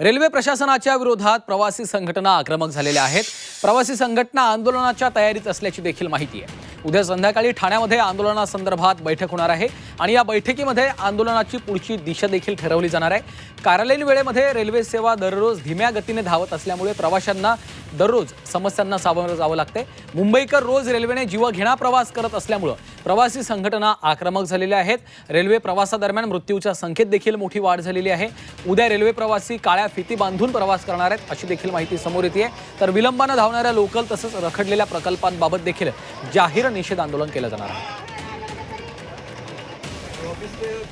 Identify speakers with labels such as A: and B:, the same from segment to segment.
A: Railway प्रशासनाच्या विरोधात प्रवासी संघटना आक्रमक झालेल्या आहेत. प्रवासी संघटना आंदोलनाच्या तयारीत असल्याची देखील माहिती आहे. उद्या संध्याकाळी ठाण्यामध्ये आंदोलनासंदर्भात बैठक होणार आहे आणि या बैठकीमध्ये आंदोलनाची पुढची दिशा देखील ठरवली जाणार आहे. कार्यालयीन वेळेमध्ये रेल्वे सेवा दररोज धीम्या गतीने धावत असल्यामुळे प्रवाशांना दररोज समस्यांना सामोरं जावं लागते. मुंबईकर रोज रेल्वेने जीवघेणा प्रवास करत असल्यामुळं प्रवासी संघटना आक्रमक झालेल्या आहेत. रेल्वे प्रवासादरम्यान मृत्यूच्या संख्येत देखील मोठी वाढ झालेली आहे. उद्या रेल्वे प्रवासी काळ्या फिती बांधून प्रवास करणार आहेत अशी देखील माहिती समोर येते तर विलंबानं धावणाऱ्या लोकल तसंच रखडलेल्या प्रकल्पांबाबत देखील जाहीर निषेध आंदोलन केलं जाणार आहे.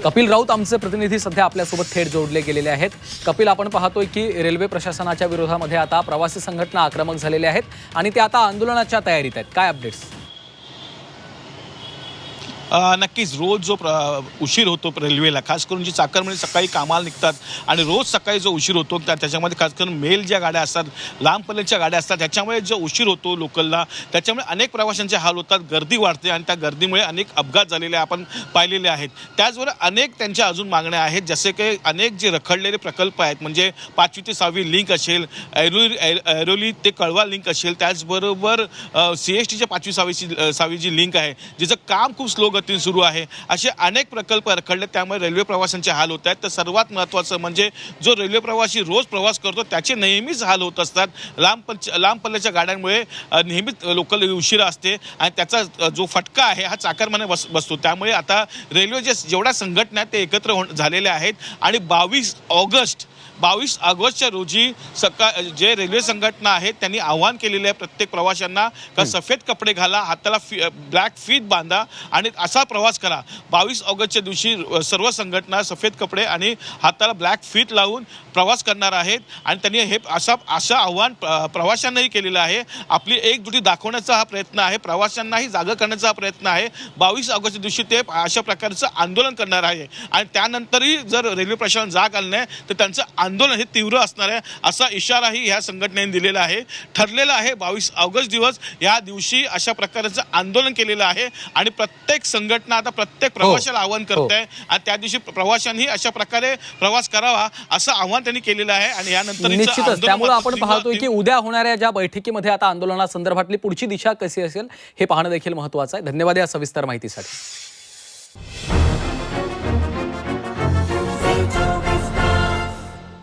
A: कपिल राऊत आमचे प्रतिनिधी सध्या आपल्यासोबत थेट जोडले गेलेले आहेत. कपिल आपण पाहतोय की रेल्वे प्रशासनाच्या विरोधामध्ये आता प्रवासी संघटना आक्रमक झालेल्या आहेत आणि ते आता आंदोलनाच्या तयारीत आहेत. काय अपडेट्स
B: नक्कीच रोज जो प्र उशीर होतो रेल्वेला खास करून जी चाकरमानी म्हणजे सकाळी कामाला निघतात आणि रोज सकाळी जो उशीर होतो त्या त्याच्यामध्ये खास करून मेल ज्या गाड्या असतात लांब पल्ल्याच्या गाड्या असतात त्याच्यामुळे जो उशीर होतो लोकलला त्याच्यामुळे अनेक प्रवाशांचे हाल होतात गर्दी वाढते आणि त्या गर्दीमुळे अनेक अपघात झालेले आपण पाहिलेले आहेत. त्याचबरोबर अनेक त्यांच्या अजून मागण्या आहेत जसे की अनेक जे रखडलेले प्रकल्प आहेत म्हणजे पाचवी ते सहावी लिंक असेल ऐरोली ऐरोली ते कळवा लिंक असेल त्याचबरोबर सी एस टीच्या पाचवी सहावीची सहावी जी लिंक आहे जिचं काम खूप स्लो गतीने सुरू आहे. असे अनेक प्रकल्प रखडले त्यामुळे रेल्वे प्रवाशांचे हाल होत आहेत. तर सर्वात महत्त्वाचं म्हणजे जो रेल्वे प्रवासी रोज प्रवास करतो त्याचे नेहमीच हाल होत असतात. लांब पल्च लांब पल्ल्याच्या गाड्यांमुळे नेहमीच लोकल उशिरा असते आणि त्याचा जो फटका आहे हा चाकरमाने बस बसतो. त्यामुळे आता रेल्वे जे जेवढ्या संघटना आहेत ते एकत्र हो झालेल्या आहेत. आणि बावीस ऑगस्ट बावीस ऑगस्टच्या रोजी सकाळ जे रेल्वे संघटना आहेत त्यांनी आव्हान केलेलं आहे प्रत्येक प्रवाशांना का सफेद कपडे घाला हाताला फी ब्लॅक फीत बांधा आणि असा प्रवास करा. बावीस ऑगस्टच्या दिवशी सर्व संघटना सफेद कपडे आणि हाताला ब्लॅक फीत लावून प्रवास करणार आहेत आणि त्यांनी हे असा असं आव्हान प्र- प्रवाशांनाही केलेलं आहे. आपली एकजुटी दाखवण्याचा हा प्रयत्न आहे प्रवाशांनाही जागा करण्याचा हा प्रयत्न आहे. बावीस ऑगस्टच्या दिवशी ते अशा प्रकारचं आंदोलन करणार आहे. आणि त्यानंतरही जर रेल्वे प्रशासन जाग आलं नाही तर त्यांचं आंदोलन हे तीव्र असणार आहे असा इशाराही ह्या संघटनेने दिलेला आहे. ठरलेला आहे बावीस ऑगस्ट दिवस या दिवशी अशा प्रकारचं आंदोलन केलेलं आहे आणि प्रत्येक संघटना आता प्रत्येक प्रवाशाला आवाहन करते आहे आणि त्या दिवशी प्रवाशांनी अशा प्रकारे प्रवास करावा असं आव्हान त्यांनी केलेलं आहे आणि यानंतर
A: निश्चितच. त्यामुळे आपण पाहतोय की उद्या होणाऱ्या ज्या बैठकीमध्ये आता आंदोलनासंदर्भातली पुढची दिशा कशी असेल हे पाहणं देखील महत्वाचं आहे. धन्यवाद या सविस्तर माहितीसाठी.